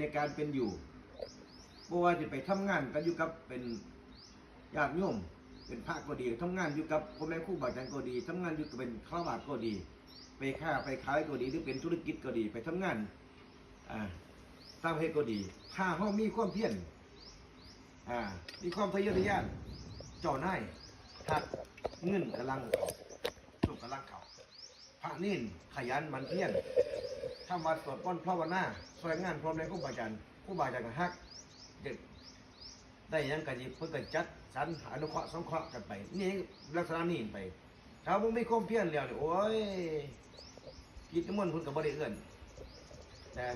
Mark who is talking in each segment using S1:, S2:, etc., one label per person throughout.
S1: ในการเป็นอยู่บ่ว่าจะไปทำงานก็อยู่กับเป็นญาติโยมเป็นพระก็ดีทำงานอยู่กับพ่อแม่ครูบาอาจารย์ก็ดีทำงานอยู่กับเป็นข้าวบาทก็ดี ไปค้าไปขายก็ดีหรือเป็นธุรกิจก็ดี ไปทำงานอ่าตามเหตุก็ดี ถ้าเฮามีความเพียรอ่ามีความทะเยอทะยานเจ้านายทักเงินกำลังเขาสุกกำลังเขาพระนิ่นขยันมันเพียร ทำวัดสวดป้อนภาวนาสวยงานพร้อมในครูบาอาจารย์ครูบาอาจารย์ก็ฮักเด็กได้ยังกันยิเพื่อกันจัดสรรหาอนุเคราะห์สงเคราะห์กันไป นี่ลักษณะนี้ไปถ้าบ่มีความเพียรแล้วเนี่ยโอ้ยกิจนิมนต์เพิ่นก็บ่ได้เอื้อนแต่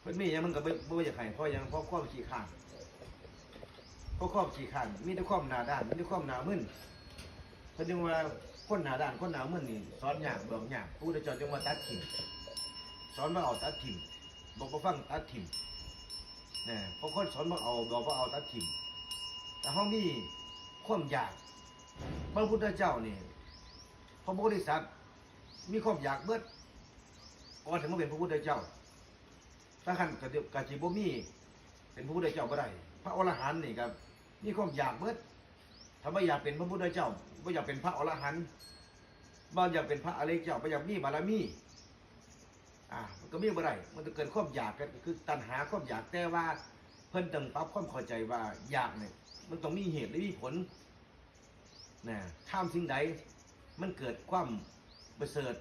S1: เพิ่นมีหยังมันก็บ่บ่อยากให้เพราะยังเพราะความขี้ข้านเพราะความขี้ข้านมีแต่ความหนาด้านมีแต่ความหนามึนเพิ่นจึงว่าคนหนาด้านคนหนามึนนี่สอนยากเบิ่งยากผู้ใดจอดจังว่าตัดถิ่ม สอนว่าเอาตัดถิ่มบอกบ่ฟังตัดถิ่มนะเพราะคนสอนบ่เอาบอกว่าเอาตัดถิ่มแต่เฮามีความอยากพระพุทธเจ้านี่พระโพธิสัตว์มีความอยากเบิดก่อนถึงมาเป็นพระพุทธเจ้า ถ้าขันกะกะจิบมีเป็นพระพุทธเจ้าก็ได้ พระอรหันต์นี่ครับมีความอยากเบิดถ้าไม่อยากเป็นพระพุทธเจ้าไม่อยากเป็นพระอรหันต์บ่อยากเป็นพระอริยเจ้าไม่อยากมีบารมี อ่ามันก็มีบ่ได้มันจะเกิดความอยากกันคือตัณหาความอยากแต่ว่า เพิ่นต้องปรับความเข้าใจว่าอยากเนี่ยมันต้องมีเหตุและมีผลนะข้ามสิ่งใดมันเกิดความประเสริฐ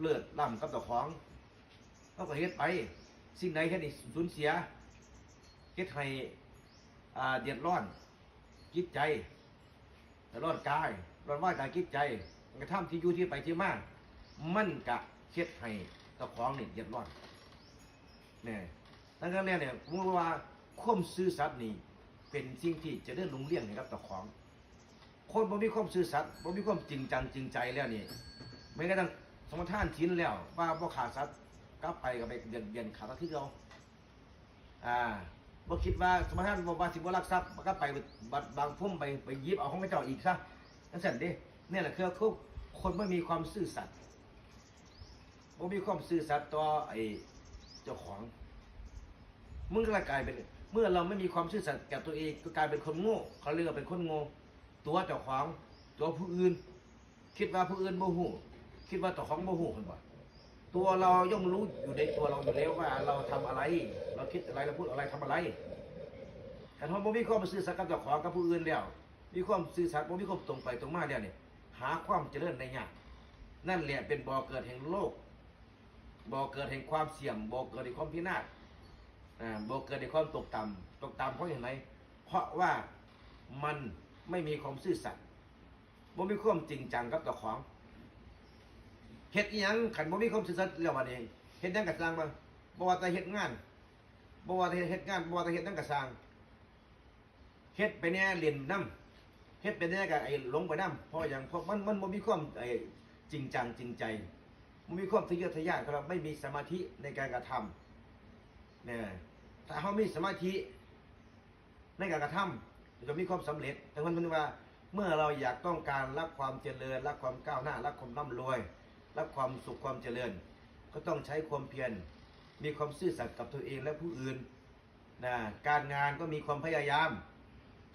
S1: เลิศล้ำกับเจ้าของเขาก็เฮ็ดไป สิ่งใดเฮ็ดให้สูญเสียเฮ็ดให้เดือดร้อนจิตใจเดือดร้อนกายร้อนว่าใจจิตใจกระทำที่อยู่ที่ไปที่มามันกะเฮ็ดให้ เจ้าของนี่เดือดร้อนเนี่ยดังนั้นแล้วเนี่ยผมว่าความซื่อสัตย์นี่เป็นสิ่งที่จะได้ลุงเลี้ยงให้กับเจ้าของ คนบ่มีความซื่อสัตย์บ่มีความจริงจังจริงใจแล้วนี่ไม่กระทั่งสมทานชิ้นแล้ว ว่าบ่ขาดสัตว์กลับไปก็ไปเบียนเบียนขาดที่เราอ่าบ่คิดว่าสมทานบ่ว่าสิบ่รักทรัพย์ก็ไปบัดบางพุ่มไปไปยิบเอาของพระเจ้าอีกซะนั่นสั่นเด้เนี่ยแหละคือคนไม่มีความซื่อสัตย์ บ่มีความซื่อสัตย์ต่อไอ้เจ้าของมึงก็กลายเป็น เมื่อเราไม่มีความซื่อสัตย์กับตัวเองก็กลายเป็นคนโง่ เขาเรียกว่าเป็นคนโง่ตัวเจ้าของตัวผู้อื่น คิดว่าผู้อื่นโมโหคิดว่าเจ้าของโมโหคนบ่ตัวเราย่อมรู้อยู่ในตัวเราอยู่แล้วว่า เราทำอะไร เราคิดอะไรเราพูดอะไรทำอะไรแต่ถ้าบ่มีความซื่อสัตย์กับเจ้าของกับผู้อื่นแล้วมีความซื่อสัตย์บ่มีความตรงไปตรงมาแล้วเนี่ยหาความเจริญในยากนั่นแหละเป็นบ่อเกิดแห่งโลก บ่เกิดแห่งความเสี่ยมบ่เกิดแห่งความพินาศอ่าบ่เกิดแห่งความตกต่ำตกต่ำเพราะเห็นไหมเพราะว่ามันไม่มีความซื่อสัตย์บ่มีความจริงจังกับเจ้าของเฮ็ดอิหยังขันบ่มีความซื่อสัตย์แล้ววันนี้เฮ็ดหยังกะสร้างบ่บ่ว่าแต่เฮ็ดงานบ่ว่าแต่เฮ็ดงานบ่ว่าแต่เฮ็ดหยังกะสร้างเฮ็ดไปแน่เรียนนํเฮ็ดไปแน่ก็ไอ้หลงไปนํเพราะหยังเพราะมันมันบ่มีความไอ้จริงจังจริงใจ บ่มีความทะเยอทะยานครับไม่มีสมาธิในการกระทำเนี่ยถ้าเฮามีสมาธิในการกระทำจะมีความสำเร็จ แต่มันเป็นว่าเมื่อเราอยากต้องการรับความเจริญรับความก้าวหน้ารับความร่ำรวย รับความสุขความเจริญ ก็ต้องใช้ความเพียรมีความซื่อสัตย์กับตัวเองและผู้อื่นนะการงานก็มีความพยายาม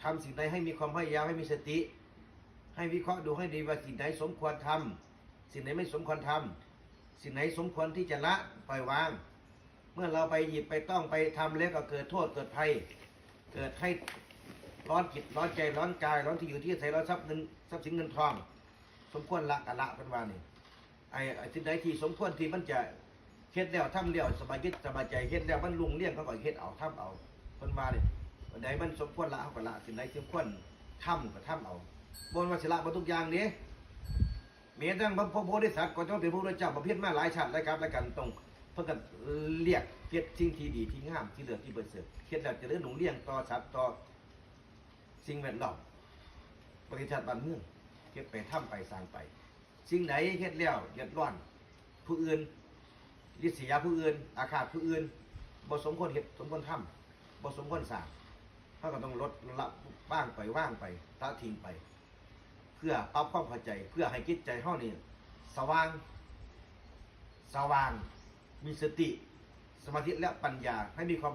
S1: ทำสิ่งใดให้มีความพยายามให้มีสติ ให้วิเคราะห์ดูให้ดีว่าสิ่งไหนสมควรทำสิ่งไหนไม่สมควรทำ สิ่งไหนสมควรที่จะละปล่อยวาง เมื่อเราไปหยิบไปต้องไปทำแล้วก็เกิดโทษเกิดภัย เกิดให้ร้อนจิตร้อนใจร้อนกายร้อนที่อยู่ที่ใส่ร้อนทรัพย์เงินทรัพย์สินเงินทอง สมควรละกะละเป็นว่านี่ไอ้ไอ้สิ่งใดที่สมควรที่มันจะเฮ็ดแล้วทำแล้วสบายจิตสบายใจเฮ็ดแล้วมันลุงเลี้ยงเขาก็เฮ็ดเอาทำเอาเป็นว่านี่วันใดมันสมควรละเขาก็ละสิ่งใดสมควรทำก็ทำเอาบนว่าสิละบนทุกอย่างนี้ เมียตั้งพระโพธิสัตว์ก็ต้องเป็นพระพุทธเจ้าประเภทมาหลายชาติหลายกับหลายกันตรงเพื่อกันเรียกเฮ็ดสิ่งที่ดีที่งามที่เลือกที่เบิดเสริฐเฮ็ดแล้วจะเลื่อนหนุนเลี้ยงต่อสัตว์ต่อสิ่งแวดล้อมบริษัทบ้านเมืองเฮ็ดไปทำไปสร้างไป สิ่งไหนเฮ็ดแล้วเดือดร้อน ผู้อื่นริษยาผู้อื่น อาฆาตผู้อื่นบ่สมควรเฮ็ดสมควรทำบ่สมควรสร้างเขาก็ต้องลดละว่างไปว่างไปละทิ้งไป เพื่อปรับความเข้าใจ เพื่อให้จิตใจเฮานี่สว่าง สว่าง มีสติ สมาธิและปัญญาให้มีความ